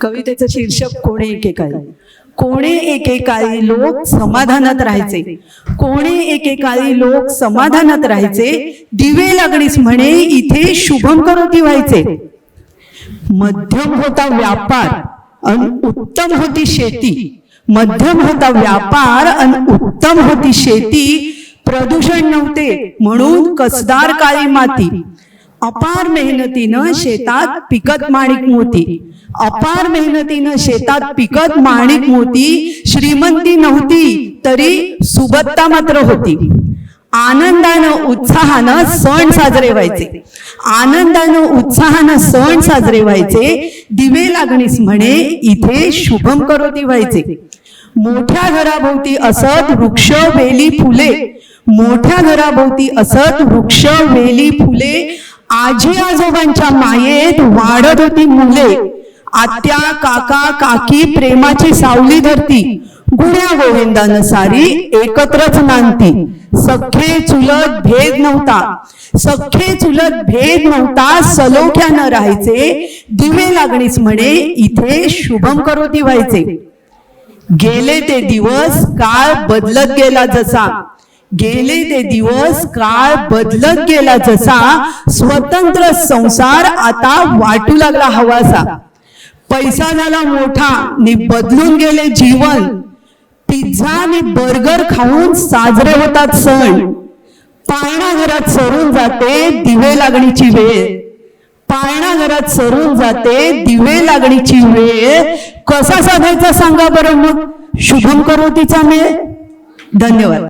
कवितेचं शीर्षक कोणे एकेकाळी? कोणे एकेकाळी लोक समाधानात राहायचे? कोणे एकेकाळी लोक समाधानात राहायचे? दिवे लागणीस म्हणे इथे शुभम करोती व्हायचे. मध्यम होता व्यापार अन उत्तम होती शेती. मध्यम होता व्यापार अन उत्तम होती शेती. प्रदूषण नव्हते म्हणून कसदार काळी माती. अपार मेहनतीनं शेतात पिकत माणिक मोती. अपार मेहनतीनं शेतात पिकत माणिक मोती श्रीमंती नव्हती तरी सुबत्ता मात्र होती. आनंदानं उत्साहानं सण साजरे व्हायचे. आनंदानं उत्साहानं सण साजरे व्हायचे. दिवे लागणीस म्हणे इथे शुभम करोती व्हायचे. मोठ्या घराभोवती असत वृक्ष वेली फुले. मोठ्या घराभोवती असत वृक्ष वेली फुले. आजी आजोबांच्या मायेत वाढत होती मुले. आत्या काका काकी प्रेमाची सावली धरती. गुण्या गोविंदानं सारी एकत्रच नांदती. सख्खे चुलत भेद नव्हता. सख्खे चुलत भेद नव्हता. सलोख्या न राहायचे. दिवे लागणीच म्हणे इथे शुभम करोती व्हायचे. गेले ते दिवस काळ बदलत गेला जसा. गेले ते दिवस काळ बदलत गेला जसा स्वतंत्र संसार आता वाटू लागला हवासा. पैसा झाला मोठा नि बदलून गेले जीवन. पिझ्झा आणि बर्गर खाऊन साजरे होतात सण. पाळणा घरात सरून जाते दिवे लागणीची वेळ. पाळणा घरात सरून जाते दिवे लागणीची वेळ. कसा साधायचा सांगा बरं मग? शुभम करोतीचा मेळ. धन्यवाद.